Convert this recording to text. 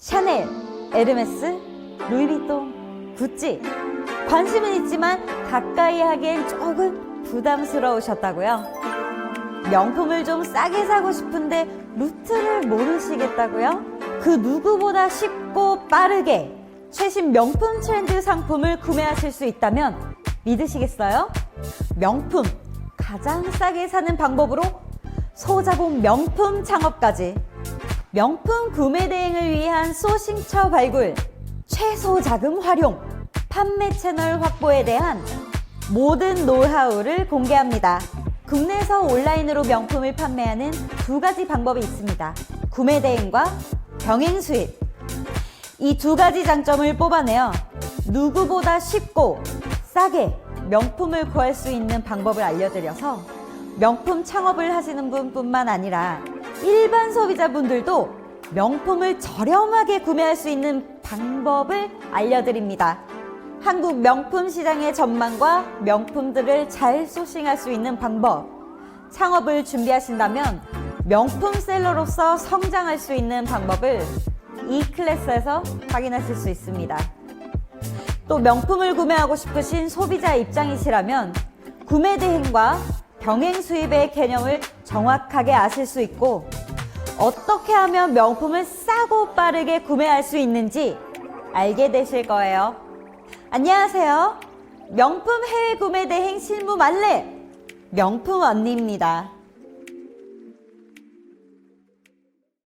샤넬, 에르메스, 루이비통, 구찌. 관심은 있지만 가까이 하기엔 조금 부담스러우셨다고요? 명품을 좀 싸게 사고 싶은데 루트를 모르시겠다고요? 그 누구보다 쉽고 빠르게 최신 명품 트렌드 상품을 구매하실 수 있다면 믿으시겠어요? 명품 가장 싸게 사는 방법으로 소자공 명품 창업까지 명품 구매 대행을 위한 소싱처 발굴, 최소 자금 활용, 판매 채널 확보에 대한 모든 노하우를 공개합니다. 국내에서 온라인으로 명품을 판매하는 두 가지 방법이 있습니다. 구매 대행과 병행 수입. 이 두 가지 장점을 뽑아내어 누구보다 쉽고 싸게 명품을 구할 수 있는 방법을 알려드려서 명품 창업을 하시는 분뿐만 아니라 일반 소비자분들도 명품을 저렴하게 구매할 수 있는 방법을 알려드립니다. 한국 명품 시장의 전망과 명품들을 잘 소싱할 수 있는 방법. 창업을 준비하신다면 명품 셀러로서 성장할 수 있는 방법을 이 클래스에서 확인하실 수 있습니다. 또 명품을 구매하고 싶으신 소비자 입장이시라면 구매 대행과 병행 수입의 개념을 정확하게 아실 수 있고 어떻게 하면 명품을 싸고 빠르게 구매할 수 있는지 알게 되실 거예요. 안녕하세요. 명품 해외 구매 대행 실무 말레 명품 언니입니다.